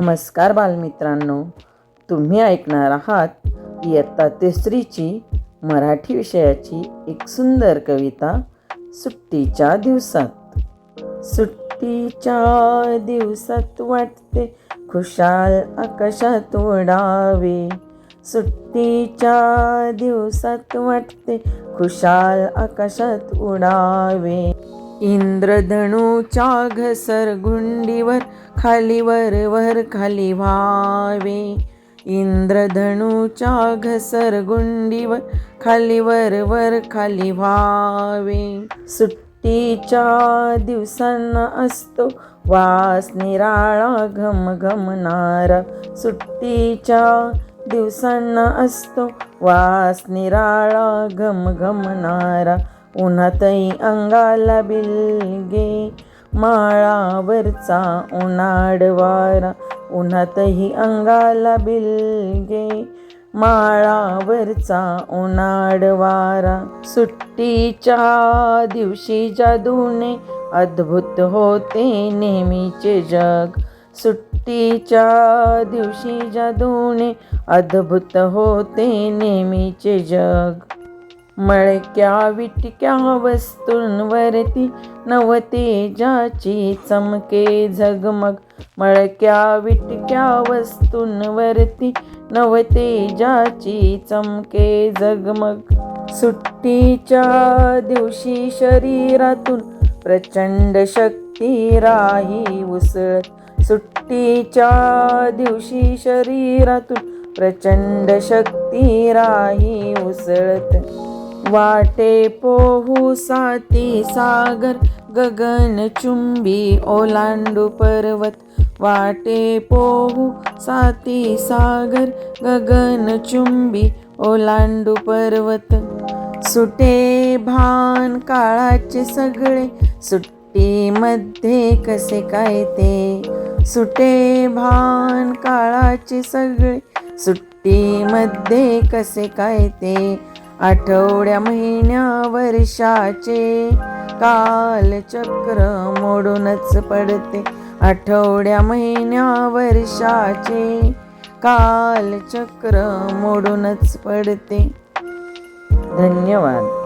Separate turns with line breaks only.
नमस्कार बालमित्रांनो. तुम्ही ऐकणार आहात इयत्ता तिसरीची मराठी विषयाची एक सुंदर कविता सुट्टीच्या दिवसात. सुट्टीच्या दिवसात वाटते खुशाल आकाशात उडावे. सुट्टीच्या दिवसात वाटते खुशाल आकाशात उडावे. इंद्रधनुच्या घसरगुंडीवर खालीवर वर खाली व्हावे. इंद्रधनुच्या घसरगुंडीवर खालीवर वर खाली व्हावे. सुट्टीच्या दिवसांना असतो वास निराळा घम घमणारा. सुट्टीच्या दिवसांना असतो वास निराळा घम घमणारा. उन्हातही अंगाला बिलगे माळावरचा उन्हाड वारा. उन्हातही अंगाला बिलगे माळावरचा उन्हाड वारा. सुट्टीच्या दिवशी जादूने अद्भुत होते नेहमीचे जग. सुट्टीच्या दिवशी जादूने अद्भुत होते नेहमीचे जग. मळक्या विटक्या वस्तूंवरती नवतेजाची चमके झगमग. मळक्या विटक्या वस्तूंवरती नवतेजाची चमके झगमग. सुट्टीच्या दिवशी शरीरातून प्रचंड शक्ती राही उसळत. सुट्टीच्या दिवशी शरीरातून प्रचंड शक्ती राही उसळत. वाटे पोहू साती सागर गगन चुंबी ओलांडू पर्वत. वाटे पोहू साती सागर गगन चुंबी ओलांडू पर्वत. सुटे भान काळाचे सगळे सुट्टीमध्ये कसे काय ते? सुटे भान काळाचे सगळे सुट्टीमध्ये कसे काय ते? आठवड्या महिन्या वर्षाचे कालचक्र मोडूनच पडते. आठवड्या महिन्या वर्षाचे कालचक्र मोडूनच पडते. धन्यवाद.